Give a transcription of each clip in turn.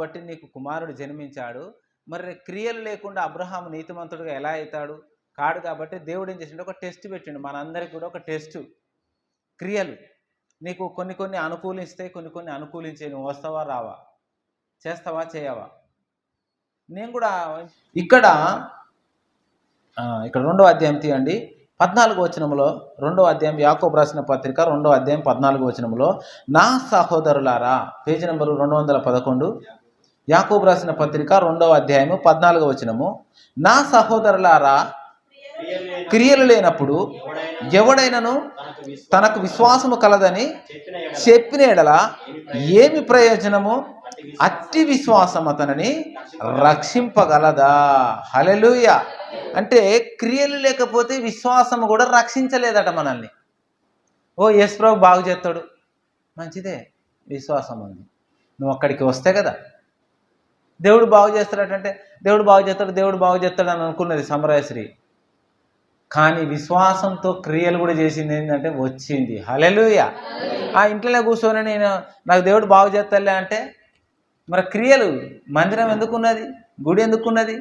కాబట్టి నీకు కుమారుడు జన్మించాడు. మరి క్రియలు లేకుండా అబ్రహాం నీతిమంతుడుగా ఎలా అవుతాడు? కాడు కాబట్టి దేవుడు ఏం చేసిండు? ఒక టెస్ట్ పెట్టిండు. మనందరికి కూడా ఒక టెస్ట్. క్రియలు. నీకు కొన్ని కొన్ని అనుకూలిస్తాయి కొన్ని కొన్ని అనుకూలించే. నువ్వు వస్తావా రావా? చేస్తావా చేయవా? నేను కూడా ఇక్కడ ఇక్కడ రెండో అధ్యాయం తీయండి. పద్నాలుగు వచనంలో రెండో అధ్యాయం యాకోబ్ రాసిన పత్రిక రెండో అధ్యాయం పద్నాలుగు వచనంలో నా సహోదరులారా పేజీ నెంబరు రెండు వందల పదకొండు. యాకోబు రాసిన పత్రిక రెండవ అధ్యాయము పద్నాలుగవ వచనము. నా సహోదరులారా క్రియలు లేనప్పుడు ఎవడైనను తనకు విశ్వాసము కలదని చెప్పిన ఎడల ఏమి ప్రయోజనము? అట్టి విశ్వాసం అతనిని రక్షింపగలదా? హలెలుయ అంటే క్రియలు లేకపోతే విశ్వాసము కూడా రక్షించలేదట మనల్ని. ఓ యేసు ప్రభు బాగు చేస్తాడు. మంచిదే. విశ్వాసం ఉంది. నువ్వు అక్కడికి వస్తే కదా. దేవుడు బాగు చేస్తాడటంటే దేవుడు బాగు చేస్తాడు దేవుడు బాగు చేస్తాడు అని అనుకున్నది సమరాయశ్రీ కానీ విశ్వాసంతో క్రియలు కూడా చేసింది ఏంటంటే వచ్చింది. హలెలుయ ఆ ఇంట్లోనే కూర్చొని నేను నాకు దేవుడు బాగు చేస్తాలే అంటే మరి క్రియలు మందిరం ఎందుకున్నది? గుడి ఎందుకున్నది?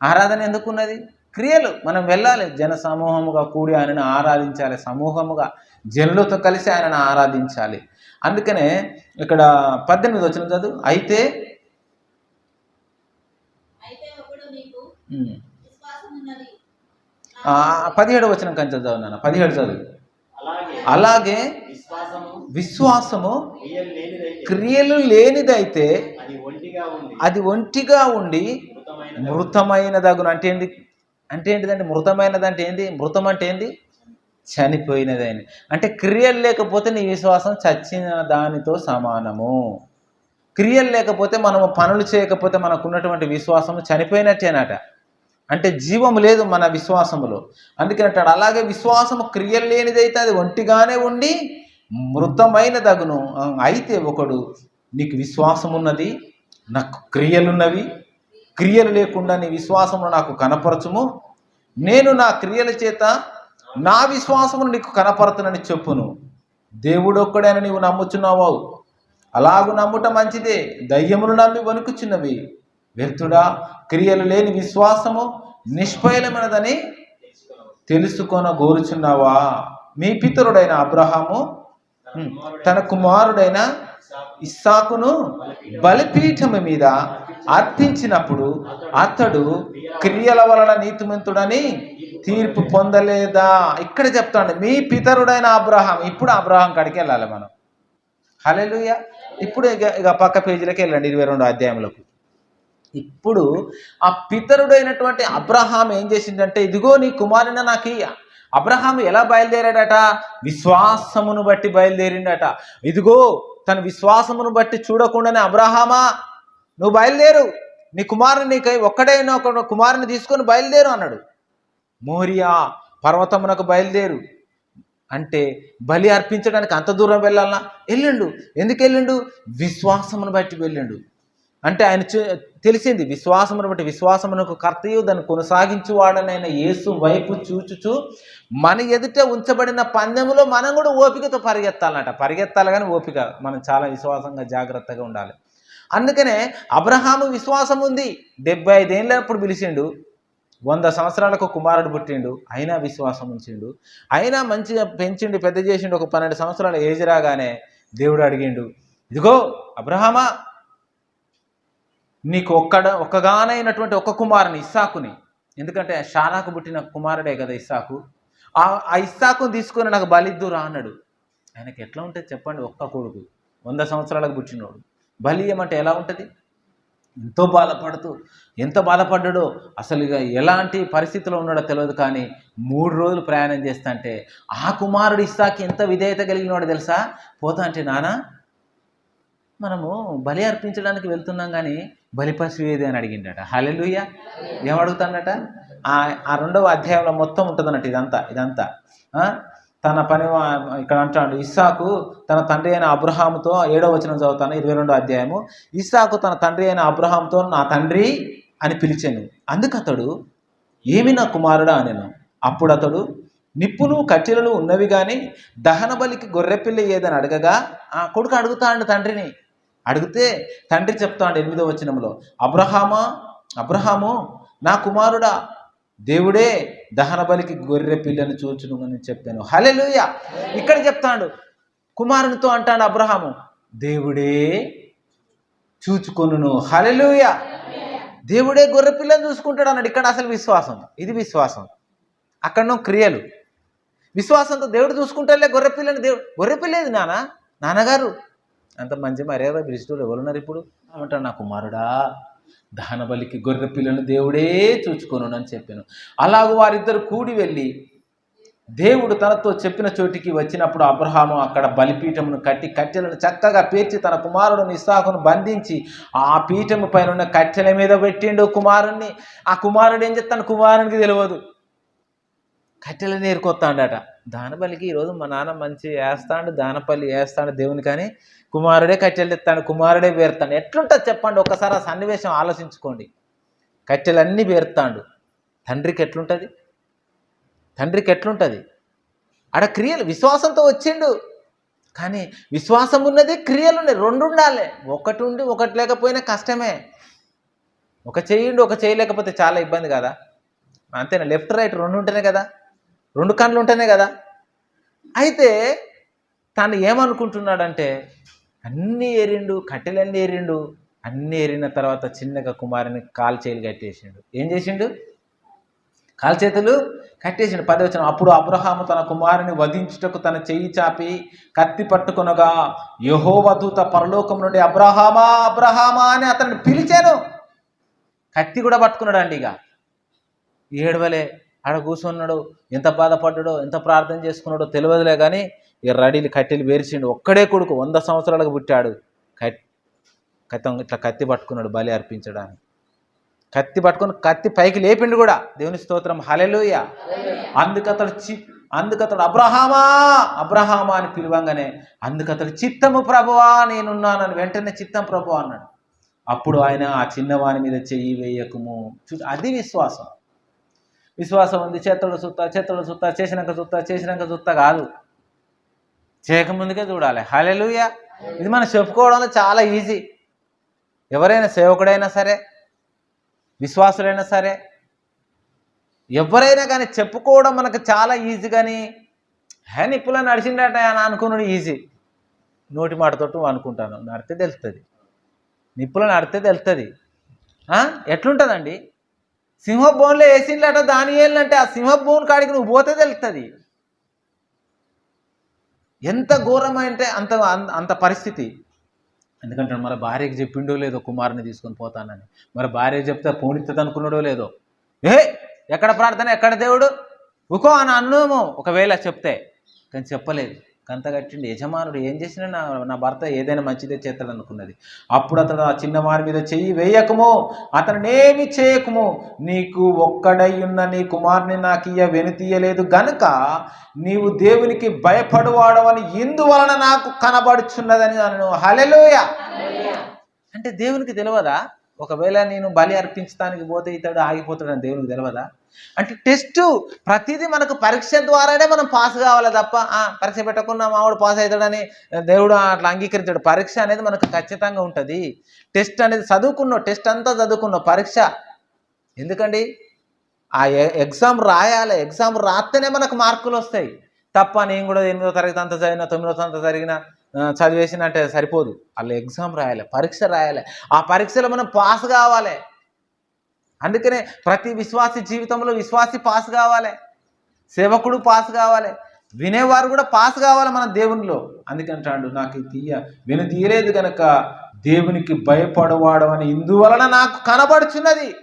ఆరాధన ఎందుకున్నది? క్రియలు మనం వెళ్ళాలి. జన సమూహముగా కూడి ఆయనను ఆరాధించాలి. సమూహముగా జనులతో కలిసి ఆయనను ఆరాధించాలి. అందుకనే ఇక్కడ పద్దెనిమిది వచ్చిన చదువు. అయితే ఒకడు నీకు ఉమ్, విశ్వాసం ఉన్నది ఆ, పదిహేడు వచ్చిన కంచె చదువు నాన్న. పదిహేడు చదువు. అలాగే అలాగే విశ్వాసము విశ్వాసము క్రియలు లేనిదైతే అది ఒంటిగా ఉంది అది ఒంటిగా ఉండి మృతమైన మృతమైనదగును. అంటే ఏంటి అంటే ఏంటిదంటే మృతమైనది అంటే ఏంది? మృతం అంటే ఏంది? చనిపోయినదని అంటే క్రియలు లేకపోతే నీ విశ్వాసం చచ్చిన దానితో సమానము. క్రియలు లేకపోతే మనము పనులు చేయకపోతే మనకు ఉన్నటువంటి విశ్వాసము చనిపోయినట్టేనట. అంటే జీవము లేదు మన విశ్వాసములో. అందుకని అంటాడు అలాగే విశ్వాసము క్రియలు లేనిదైతే అది ఒంటిగానే ఉండి మృతమైన దగును అయితే ఒకడు నీకు విశ్వాసం ఉన్నది నాకు క్రియలున్నవి క్రియలు లేకుండా నీ విశ్వాసమును నాకు కనపరచుము. నేను నా క్రియల చేత నా విశ్వాసమును నీకు కనపరచునని చెప్పును. దేవుడు ఒక్కడైనా నీవు నమ్ముచున్నావు అలాగు నమ్ముట మంచిదే. దయ్యమును నమ్మి వణుకుచున్నవి. వ్యర్థుడా? క్రియలు లేని విశ్వాసము నిష్ఫలమైనదని తెలుసుకొన గోరుచున్నావా? మీ పితరుడైన అబ్రహాము తన కుమారుడైన ఇస్సాకును బలిపీఠము మీద అర్పించినప్పుడు అతడు క్రియల వలన నీతిమంతుడని తీర్పు పొందలేదా? ఇక్కడ చెప్తాడు మీ పితరుడైన అబ్రహాం ఇప్పుడు అబ్రహాం కాడికి వెళ్ళాలి మనం. హలెలుయ ఇప్పుడు ఇక ఇక పక్క పేజీలకు వెళ్ళండి ఇరవై రెండు అధ్యాయంలోకి ఇప్పుడు ఆ పితరుడైనటువంటి అబ్రహాం ఏం చేసిందంటే ఇదిగో నీ కుమారుని నాకు అబ్రహాం ఎలా బయలుదేరాడట? విశ్వాసమును బట్టి బయలుదేరిండట. ఇదిగో తన విశ్వాసమును బట్టి చూడకుండానే అబ్రహామా నువ్వు బయలుదేరు. నీ కుమారుని నీకై ఒక్కడైనా ఒక కుమారుని తీసుకొని బయలుదేరు అన్నాడు. మోరియా పర్వతమునకు బయలుదేరు. అంటే బలి అర్పించడానికి అంత దూరం వెళ్ళాలన్నా వెళ్ళిండు. ఎందుకు వెళ్ళిండు? విశ్వాసమును బట్టి వెళ్ళిండు. అంటే ఆయన చూ- తెలిసింది విశ్వాసమును బట్టి విశ్వాసమునకు కర్తయు దాన్ని కొనసాగించువాడనైన యేసు వైపు చూచుచు మన ఎదుట ఉంచబడిన పందెములో మనం కూడా ఓపికతో పరిగెత్తాలన్నట పరిగెత్తాలి కానీ ఓపిక మనం చాలా విశ్వాసంగా జాగ్రత్తగా ఉండాలి. అందుకనే అబ్రహాము విశ్వాసం ఉంది. డెబ్బై ఐదేళ్ళప్పుడు పిలిచిండు. వంద సంవత్సరాలకు కుమారుడు పుట్టిండు. అయినా విశ్వాసం ఉంచిండు. అయినా మంచిగా పెంచిండు పెద్ద చేసిండు. ఒక పన్నెండు సంవత్సరాల ఏజ్ రాగానే దేవుడు అడిగిండు ఇదిగో అబ్రహామా నీకు ఒక్కడ ఒక్కగానైనటువంటి ఒక్క కుమారుని ఇస్సాకుని. ఎందుకంటే షారాకు పుట్టిన కుమారుడే కదా ఇస్సాకు. ఆ ఆ ఇస్సాకుని తీసుకొని నాకు బలిద్దురా అన్నాడు. ఆయనకి ఎట్లా ఉంటుంది చెప్పండి ఒక్క కొడుకు వంద సంవత్సరాలకు పుట్టినోడు. బలి ఏమంటే ఎలా ఉంటుంది? ఎంతో బాధపడుతూ ఎంత బాధపడ్డాడో అసలు ఇక ఎలాంటి పరిస్థితిలో ఉన్నాడో తెలియదు కానీ మూడు రోజులు ప్రయాణం చేస్తాంటే ఆ కుమారుడు ఇస్సాకి ఎంత విధేయత కలిగినవాడు తెలుసా? పోతా అంటే నానా మనము బలి అర్పించడానికి వెళ్తున్నాం కానీ బలిపశువు ఏది అని అడిగిండట. హలెలుయ్య ఏమడుగుతాడట? ఆ ఆ రెండవ అధ్యాయంలో మొత్తం ఉంటుందన్నట్టు ఇదంతా ఇదంతా. తన పని ఇక్కడ అంటాడు ఇస్సాకు తన తండ్రి అయిన అబ్రహాముతో ఏడవ వచనం చదువుతాను ఇరవై రెండో అధ్యాయము. ఇస్సాకు తన తండ్రి అయిన అబ్రహాంతో నా తండ్రి అని పిలిచాను. అందుకు అతడు ఏమి నా కుమారుడా అనెను. అప్పుడు అతడు నిప్పులు కట్టెలు ఉన్నవి కానీ దహన బలికి గొర్రెపిల్ల ఏదని అడగగా ఆ కొడుకు అడుగుతాడు తండ్రిని అడిగితే తండ్రి చెప్తాడు ఎనిమిదో వచనంలో అబ్రహామా అబ్రహాము నా కుమారుడా దేవుడే దహన బలికి గొర్రె పిల్లని చూచును అని చెప్పాను. హలెలుయ ఇక్కడ చెప్తాడు కుమారునితో అంటాడు అబ్రహాము దేవుడే చూచుకొనును. హలెలుయ దేవుడే గొర్రె పిల్లని చూసుకుంటాడు అన్నాడు. ఇక్కడ అసలు విశ్వాసం ఇది విశ్వాసం. అక్కడ క్రియలు. విశ్వాసంతో దేవుడు చూసుకుంటాలే గొర్రె పిల్లని దేవుడు గొర్రె పిల్లేది నాన్న నాన్నగారు అంత మంచి మర్యాద బ్రిస్టులు ఎవరున్నారు ఇప్పుడు? అంటాడు నా కుమారుడా. దానబలికి గొర్రె పిల్లను దేవుడే చూచుకొను అని చెప్పాను. అలాగూ వారిద్దరు కూడి వెళ్ళి దేవుడు తనతో చెప్పిన చోటికి వచ్చినప్పుడు అబ్రహాము అక్కడ బలిపీఠమును కట్టి కట్టెలను చక్కగా పేర్చి తన కుమారుడు ఇస్సాకును బంధించి ఆ పీఠము పైన ఉన్న కట్టెల మీద పెట్టిండు కుమారుణ్ణి. ఆ కుమారుడు ఏం చెప్తాను కుమారునికి తెలియదు. కట్టెలు నేర్కొస్తాడట దానపల్లికి ఈరోజు మా నాన్న మంచి వేస్తాడు దానపల్లి వేస్తాడు దేవుని కానీ కుమారుడే కట్టెలు తెస్తాడు కుమారుడే పేరుతాడు ఎట్లుంటుంది చెప్పండి ఒకసారి ఆ సన్నివేశం ఆలోచించుకోండి. కట్టెలన్నీ పేరుతాడు తండ్రికి ఎట్లుంటుంది? తండ్రికి ఎట్లుంటుంది? ఆడ క్రియలు విశ్వాసంతో వచ్చిండు. కానీ విశ్వాసం ఉన్నది క్రియలు ఉన్నాయి రెండు ఉండాలి. ఒకటి ఉండి ఒకటి లేకపోయినా కష్టమే. ఒక చేయండి ఒక చేయలేకపోతే చాలా ఇబ్బంది కదా. అంతేనా? లెఫ్ట్ రైట్ రెండు ఉంటేనే కదా. రెండు కళ్ళు ఉంటేనే కదా. అయితే తను ఏమనుకుంటున్నాడంటే అన్నీ ఏరిండు కట్టెలన్నీ ఏరిండు. అన్నీ ఏరిన తర్వాత చిన్నగా కుమారుని కాలు చేతులు కట్టేసిండు. ఏం చేసిండు? కాలు చేతులు కట్టేసిండు. పదవచనం అప్పుడు అబ్రహాము తన కుమారుని వధించుటకు తన చెయ్యి చాపి కత్తి పట్టుకొనగా యహోవధూత పరలోకం నుండి అబ్రహామా అబ్రహామా అని అతన్ని పిలిచాను. కత్తి కూడా పట్టుకున్నాడు అండి ఇక. ఏడవలే. ఆడ కూర్చున్నాడు ఎంత బాధపడ్డాడో ఎంత ప్రార్థన చేసుకున్నాడో తెలియదులే కానీ ఇక రడీలు కట్టెలు వేర్చిండు ఒక్కడే కొడుకు వంద సంవత్సరాలకు పుట్టాడు. కత్తి ఇట్లా కత్తి పట్టుకున్నాడు బలి అర్పించడానికి. కత్తి పట్టుకొని కత్తి పైకి లేపిండు కూడా. దేవుని స్తోత్రం. హలెలుయ అందుకతడు చి అందుకతడు అబ్రహామా అబ్రహామా అని పిలవంగానే అందుకతడు చిత్తము ప్రభువా నేనున్నానని వెంటనే చిత్తం ప్రభు అన్నాడు. అప్పుడు ఆయన ఆ చిన్నవాని మీద చెయ్యి వేయకము. చూ అది విశ్వాసం. విశ్వాసం ఉంది చేతులు సుత్త చేతులు సుత్తా చేసినాక సుత్తా చేసినాక సుత్తా కాదు. చేయకముందుకే చూడాలి. హలెలుయ ఇది మనం చెప్పుకోవడంలో చాలా ఈజీ. ఎవరైనా సేవకుడైనా సరే విశ్వాసులైనా సరే ఎవరైనా కానీ చెప్పుకోవడం మనకు చాలా ఈజీ కానీ హే నిప్పులో నడిచిండట అని అనుకున్నాడు ఈజీ. నోటి మాటతోటి అనుకుంటాను. నడితే తెలుస్తుంది నిప్పులో నడితే తెలుస్తుంది ఎట్లుంటుందండి? సింహ బోన్లో వేసిండట దాని ఏళ్ళంటే ఆ సింహ బోన్ కాడికి నువ్వు పోతే తెలుస్తుంది ఎంత ఘోరమంటే అంత అంత- అంత పరిస్థితి. ఎందుకంటే మరి భార్యకి చెప్పిండో లేదో కుమారుని తీసుకొని పోతానని. మరి భార్య చెప్తే పోనిస్తుంది అనుకున్నాడో లేదో? ఏ ఎక్కడ ప్రార్థన ఎక్కడ దేవుడు? ఉకో అని అన్నాము ఒకవేళ చెప్తే. కానీ చెప్పలేదు. కంత కట్టిండి. యజమానుడు ఏం చేసినా నా నా భర్త ఏదైనా మంచిదే చేస్తాడు అనుకున్నది అప్పుడు అతడు ఆ చిన్నవారి మీద చెయ్యి వేయకము. అతనినేమి చేయకము. నీకు ఒక్కడై ఉన్న నీ కుమారుని నాకు ఇయ్య వెనుతీయలేదు గనుక నీవు దేవునికి భయపడువాడవని ఇందువలన నాకు కనబడుచున్నదని నన్ను హలెలోయ అంటే దేవునికి తెలియదా ఒకవేళ నేను బలి అర్పించడానికి పోతే ఇతడు ఆగిపోతాడని దేవునికి తెలియదా అంటే టెస్ట్ ప్రతిదీ మనకు పరీక్ష ద్వారానే మనం పాస్ కావాలి తప్ప ఆ, పరీక్ష పెట్టకుండా మావాడు పాస్ అవుతాడని దేవుడు అట్లా అంగీకరించాడు. పరీక్ష అనేది మనకు ఖచ్చితంగా ఉంటుంది. టెస్ట్ అనేది చదువుకున్నావు టెస్ట్ అంతా చదువుకున్నావు పరీక్ష. ఎందుకండి? ఆ ఎగ్జామ్ రాయాలి ఎగ్జామ్ రాస్తేనే మనకు మార్కులు వస్తాయి. తప్ప నేను కూడా ఎనిమిదో తరగతి అంత చదివిన తొమ్మిదో అంత జరిగిన చదివేసినట్టే సరిపోదు. వాళ్ళు ఎగ్జామ్ రాయాలి పరీక్ష రాయాలి. ఆ పరీక్షలో మనం పాస్ కావాలి. అందుకనే ప్రతి విశ్వాసి జీవితంలో విశ్వాసి పాస్ కావాలి. సేవకుడు పాస్ కావాలి. వినేవారు కూడా పాస్ కావాలి మన దేవునిలో. అందుకంటాడు నాకు ఇది తీయ విను తీయలేదు కనుక దేవునికి భయపడవాడు అని. ఇందువలన నాకు కనబడుచున్నది.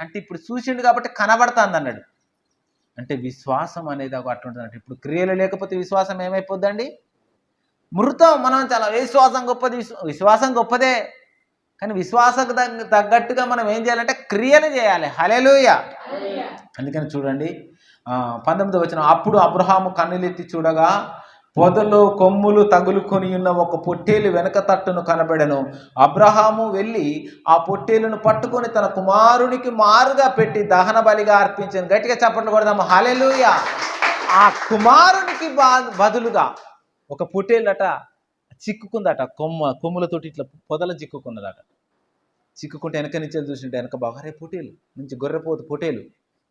అంటే ఇప్పుడు చూసిండు కాబట్టి కనబడుతుంది అన్నాడు. అంటే విశ్వాసం అనేది ఒక అట్లుంటుంది ఇప్పుడు క్రియలు లేకపోతే విశ్వాసం ఏమైపోద్దండి? మృతం మనం చాలా విశ్వాసం గొప్పది విశ్వాసం గొప్పదే. కానీ విశ్వాసం తగ్గట్టుగా మనం ఏం చేయాలంటే క్రియలు చేయాలి. హలెలుయ అందుకని చూడండి పంతొమ్మిది వచ్చిన అప్పుడు అబ్రహాము కన్నులెత్తి చూడగా పొదలు కొమ్ములు తగులుకొని ఉన్న ఒక పొట్టేలు వెనక తట్టును కనబడను. అబ్రహాము వెళ్ళి ఆ పొట్టేలును పట్టుకొని తన కుమారునికి మారుగా పెట్టి దహన బలిగా అర్పించాను. గట్టిగా చప్పట్లు కొడదాము. హలెలుయ ఆ కుమారునికి బా బదులుగా ఒక పొట్టేళ్ళట చిక్కుకుందట కొమ్మ కొమ్ములతోటి ఇట్లా పొదల చిక్కుకున్నదట. చిక్కుకుంటే వెనక నుంచి చూసింటే వెనక బగారే పొటేలు మంచి గొర్రెపోతు పొటేలు.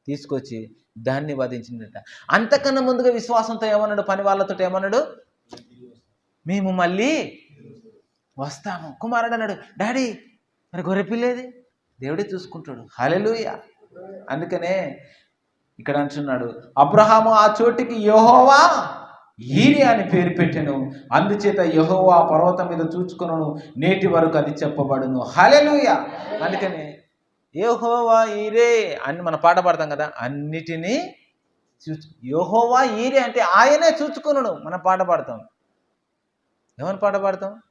తీసుకొచ్చి దాన్ని వధించిందట అంతకన్నా ముందుగా విశ్వాసంతో ఏమన్నాడు? పని వాళ్ళతో ఏమన్నాడు? మేము మళ్ళీ వస్తాము. కుమారుడు అన్నాడు డాడీ మరి గొర్రె పిల్లేది? దేవుడే చూసుకుంటాడు. హలెలుయ అందుకనే ఇక్కడ అంటున్నాడు అబ్రహాము ఆ చోటికి యోహోవా ఈరి అని పేరు పెట్టెను. అందుచేత యహోవా పర్వతం మీద చూచుకొను నేటి వరకు అది చెప్పబడును. హలెలుయ అందుకని యహోవా ఈరే అని మన పాట పాడతాం కదా అన్నిటినీ చూచు యహోవా ఈరే అంటే ఆయనే చూచుకున్నాడు మనం పాట పాడతాం. ఏమని పాట పాడతాం?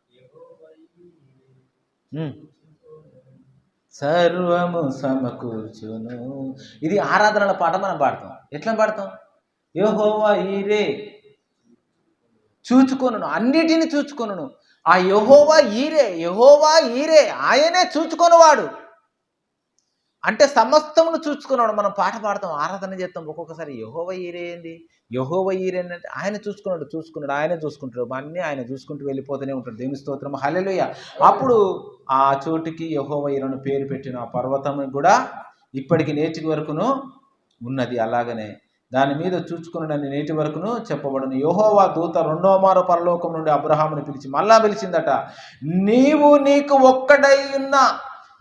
సర్వము సమకూర్చును. ఇది ఆరాధనల పాట మనం పాడతాం. ఎట్లా పాడతాం? యోహోవా ఈరే చూచుకొను అన్నిటిని చూచుకొను ఆ యహోవా ఈరే యహోవా ఈరే ఆయనే చూచుకొనివాడు. అంటే సమస్తమును చూసుకున్నాడు మనం పాట పాడతాం ఆరాధన చేస్తాం ఒక్కొక్కసారి యహోవ ఈరే ఏంది? యహోవ ఈరే అంటే ఆయన చూసుకున్నాడు చూసుకున్నాడు ఆయనే చూసుకుంటాడు. అన్నీ ఆయన చూసుకుంటూ వెళ్ళిపోతూనే ఉంటాడు. దేవుని స్తోత్రం. హలెలుయ అప్పుడు ఆ చోటుకి యహోవ ఈరను పేరు పెట్టిన ఆ పర్వతం కూడా ఇప్పటికి నేటి వరకును ఉన్నది. అలాగనే దాని మీద చూచుకున్నాడని నేటి వరకును చెప్పబడును. యహోవా దూత రెండో మారు పరలోకం నుండి అబ్రహాముని పిలిచి మళ్ళా పిలిచిందట నీవు నీకు ఒక్కడై ఉన్న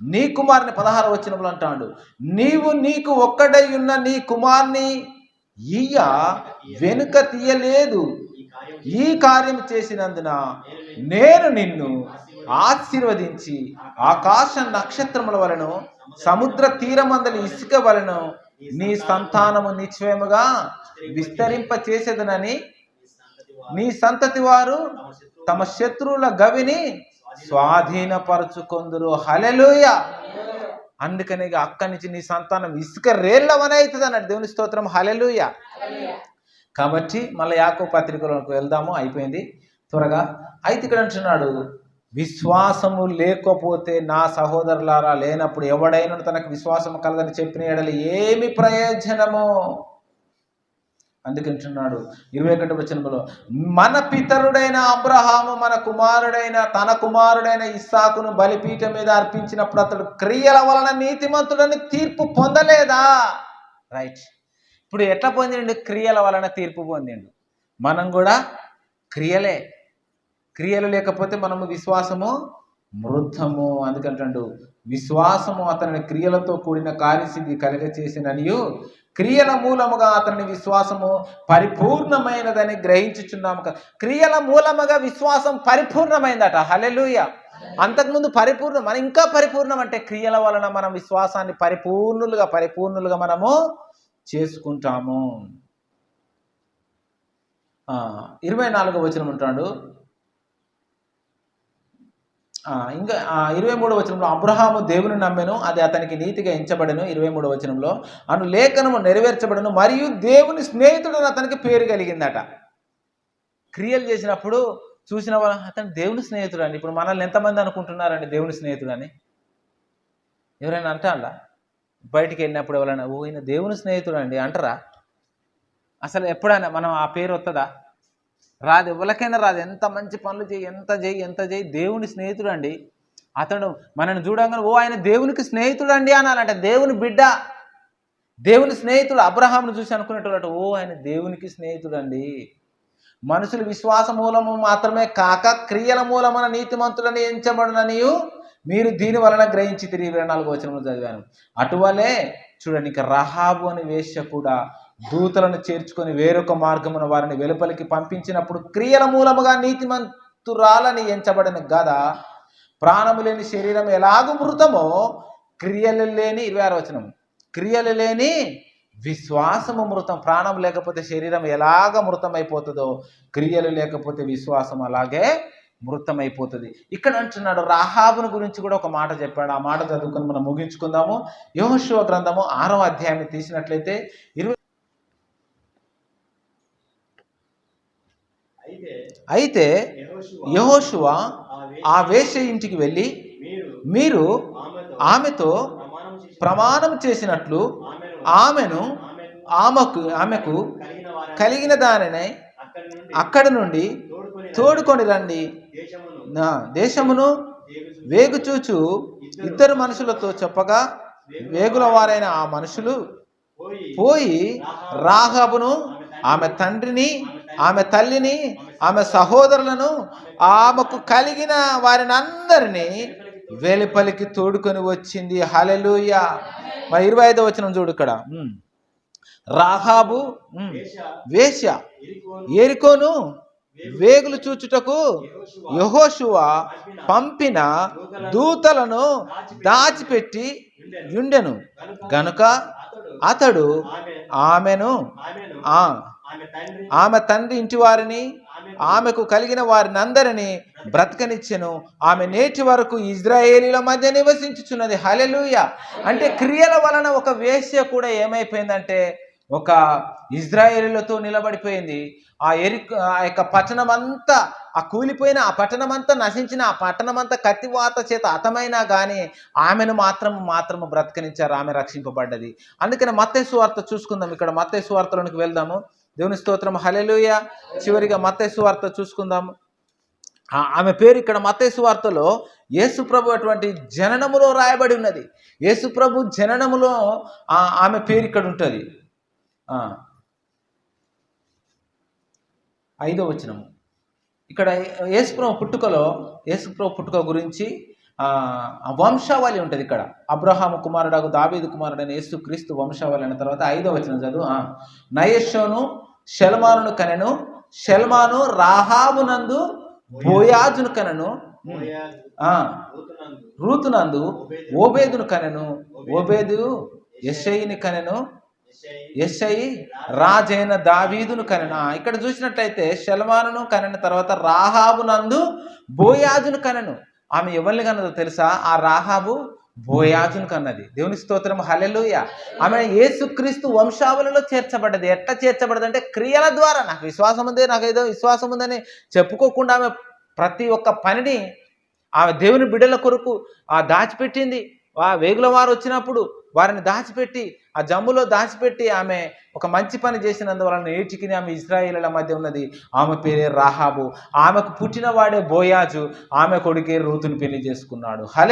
నీ కుమారుని పదహారు వచ్చినప్పుడు అంటాడు. నీవు నీకు ఒక్కడై ఉన్న నీ కుమార్ని ఈయ వెనుక తీయలేదు. ఈ కార్యం ఈ కార్యం చేసినందున నేను నిన్ను ఆశీర్వదించి ఆకాశ నక్షత్రముల వలను సముద్ర తీరమందలి ఇసుక వలను నీ సంతానము నిశ్చయముగా విస్తరింప చేసేదనని నీ సంతతి వారు తమ శత్రువుల గవిని స్వాధీనపరచుకొందురు. హలెలూయ అందుకని అక్కడి నుంచి నీ సంతానం ఇసుక రేళ్ళవనే అవుతుంది అన్నాడు దేవుని స్తోత్రం. హలెలుయ కాబట్టి మళ్ళీ యాకో పత్రికలకు వెళ్దాము. అయిపోయింది. త్వరగా. అయితే ఇక్కడ అంటున్నాడు విశ్వాసము లేకపోతే నా సహోదరులారా లేనప్పుడు ఎవడైనా తనకు విశ్వాసము కలదని చెప్పిన ఎడలు ఏమి ప్రయోజనము? అందుకంటున్నాడు ఇరవై ఒకటి వచనంలో మన పితరుడైన అబ్రహాము మన కుమారుడైన తన కుమారుడైన ఇస్సాకును బలిపీఠం మీద అర్పించినప్పుడు అతడు క్రియల వలన నీతిమంతుడని తీర్పు పొందలేదా? రైట్ ఇప్పుడు ఎట్లా పొందిండు? క్రియల వలన తీర్పు పొందిండు. మనం కూడా క్రియలే. క్రియలు లేకపోతే మనము విశ్వాసము మృద్ధము. అందుకంటాడు విశ్వాసము అతని క్రియలతో కూడిన కార్యసిద్ధి కలిగ చేసిననియు క్రియల మూలముగా అతని విశ్వాసము పరిపూర్ణమైనదని గ్రహించుచున్నాము కదా క్రియల మూలముగా విశ్వాసం పరిపూర్ణమైందట. హలెలుయ అంతకుముందు పరిపూర్ణం మనం ఇంకా పరిపూర్ణం అంటే క్రియల వలన మనం విశ్వాసాన్ని పరిపూర్ణులుగా పరిపూర్ణులుగా మనము చేసుకుంటాము. ఇరవై నాలుగో వచనం ఉంటాడు. ఇంకా ఇరవై మూడో వచనంలో అబ్రహాము దేవుని నమ్మెను అది అతనికి నీతిగా ఎంచబడను. ఇరవై మూడు వచనంలో అను లేఖనము నెరవేర్చబడను మరియు దేవుని స్నేహితుడు అతనికి పేరు కలిగిందట. క్రియలు చేసినప్పుడు చూసిన వాళ్ళు అతను దేవుని స్నేహితుడు అండి ఇప్పుడు మనల్ని ఎంతమంది అనుకుంటున్నారండి దేవుని స్నేహితుడు అని ఎవరైనా అంటారా? బయటికి వెళ్ళినప్పుడు ఎవరైనా ఓ ఈయన దేవుని స్నేహితుడు అండి అంటారా? అసలు ఎప్పుడైనా మనం ఆ పేరు వస్తుందా రాదు ఎవరికైనా రాదు. ఎంత మంచి పనులు చేయి ఎంత చేయి ఎంత చేయి. దేవుని స్నేహితుడు అండి. అతడు మనల్ని చూడంగానే ఓ ఆయన దేవునికి స్నేహితుడు అండి అనాలంటే దేవుని బిడ్డ దేవుని స్నేహితుడు అబ్రహాంను చూసి అనుకునేటోళ్ళట ఓ ఆయన దేవునికి స్నేహితుడు అండి మనుషులు విశ్వాస మూలము మాత్రమే కాక క్రియల మూలమైన నీతిమంతులని ఎంచబడుననియు మీరు దీని వలన గ్రహించి తిరిగి ఇరవై నాలుగు వచనంలో చదివాను. అటువలే చూడండి ఇక రహాబు అని వేశ్య కూడా దూతలను చేర్చుకొని వేరొక మార్గమున వారిని వెలుపలికి పంపించినప్పుడు క్రియల మూలముగా నీతిమంతురాలని ఎంచబడిన గద ప్రాణము లేని శరీరం ఎలాగూ మృతమో క్రియలు లేని ఇరవై ఆరు వచనం క్రియలు లేని విశ్వాసము మృతం ప్రాణం లేకపోతే శరీరం ఎలాగ మృతమైపోతుందో క్రియలు లేకపోతే విశ్వాసం అలాగే మృతమైపోతుంది. ఇక్కడ అంటున్నాడు రాహాబును గురించి కూడా ఒక మాట చెప్పాడు. ఆ మాట చదువుకొని మనం ముగించుకుందాము. యోహశివ గ్రంథము ఆరో అధ్యాయాన్ని తీసినట్లయితే ఇరవై అయితే యహోశువ ఆ వేశ్య ఇంటికి వెళ్ళి మీరు ఆమెతో ప్రమాణం చేసినట్లు ఆమెను ఆమెకు ఆమెకు కలిగిన దానిని అక్కడి నుండి తోడుకొని రండి. నా దేశమును వేగుచూచు ఇద్దరు మనుషులతో చెప్పగా వేగుల వారైన ఆ మనుషులు పోయి రాహబును ఆమె తండ్రిని ఆమె తల్లిని ఆమె సహోదరులను ఆమెకు కలిగిన వారిని అందరినీ వెలుపలికి తోడుకొని వచ్చింది. హలెలూయ మరి ఇరవై ఐదో వచ్చిన చూడు ఇక్కడ. రాహాబు వేశ్య. ఏరికోను వేగులు చూచుటకు యహోషువ పంపిన దూతలను దాచిపెట్టి ఉండెను గనుక అతడు అతడు ఆమె ఆమెను ఆమెను ఆ ఆమె తండ్రి ఇంటి వారిని ఆమెకు కలిగిన వారిని అందరినీ బ్రతకనిచ్చెను. ఆమె నేటి వరకు ఇజ్రాయేలీల మధ్య నివసించుచున్నది. హలెలూయ అంటే క్రియల వలన ఒక వేశ్య కూడా ఏమైపోయిందంటే ఒక ఇజ్రాయేలీలతో నిలబడిపోయింది. ఆ ఎరి ఆ యొక్క పట్టణం అంతా ఆ కూలిపోయిన ఆ పట్టణం అంతా నశించిన ఆ పట్టణం అంతా కత్తివాత చేత హతమైనా కానీ ఆమెను మాత్రం మాత్రము బ్రతకనిచ్చారు. ఆమె రక్షింపబడ్డది. అందుకని మత్తయి సువార్త చూసుకుందాం. ఇక్కడ మత్తయి సువార్తలోనికి వెళ్దాము. దేవుని స్తోత్రం హలెలుయ చివరిగా మత్తేసు వార్త చూసుకుందాము. ఆమె పేరు ఇక్కడ మతేసు వార్తలో యేసుప్రభు అటువంటి జననములో రాయబడి ఉన్నది. యేసుప్రభు జననములో ఆమె పేరు ఇక్కడ ఉంటుంది. ఐదో వచనము. ఇక్కడ యేసుప్రభు పుట్టుకలో యేసుప్రభు పుట్టుక గురించి వంశావళి ఉంటుంది ఇక్కడ. అబ్రహాము కుమారుడు దావీదు కుమారుడు అని యేసు క్రీస్తు వంశావళి అన్న తర్వాత ఐదో వచనం చదువు. ఆ. షల్మానును కనెను. షల్మాను రాహాబునందు బోయాజును కనెను. రూతునందు. ఓబేదును కనెను. ఓబేదు. యెషయిని కనెను. యెషై రాజైన దావీదును కనెను. ఇక్కడ చూసినట్లయితే షల్మానును కనెన తర్వాత రాహాబునందు బోయాజును కనెను. ఆమె ఎవరిని కన్నదో తెలుసా? ఆ రాహాబు బోయాజును కన్నది దేవుని స్తోత్రం హలెలుయ ఆమె యేసుక్రీస్తు వంశావళిలో చేర్చబడ్డది. ఎట్లా చేర్చబడ్డది అంటే క్రియల ద్వారా. నాకు విశ్వాసం ఉంది నాకు ఏదో విశ్వాసం ఉందని చెప్పుకోకుండా ఆమె ప్రతి ఒక్క పనిని ఆమె దేవుని బిడ్డల కొరకు ఆ దాచిపెట్టింది. ఆ వేగుల వారు వచ్చినప్పుడు వారిని దాచిపెట్టి ఆ జమ్ములో దాచిపెట్టి ఆమె ఒక మంచి పని చేసినందువలన ఏటికి ఆమె ఇజ్రాయిల మధ్య ఉన్నది. ఆమె పేరే రాహాబు. ఆమెకు పుట్టినవాడే బోయాజు. ఆమె కొడుకే రూతుని పెళ్ళి చేసుకున్నాడు. హలే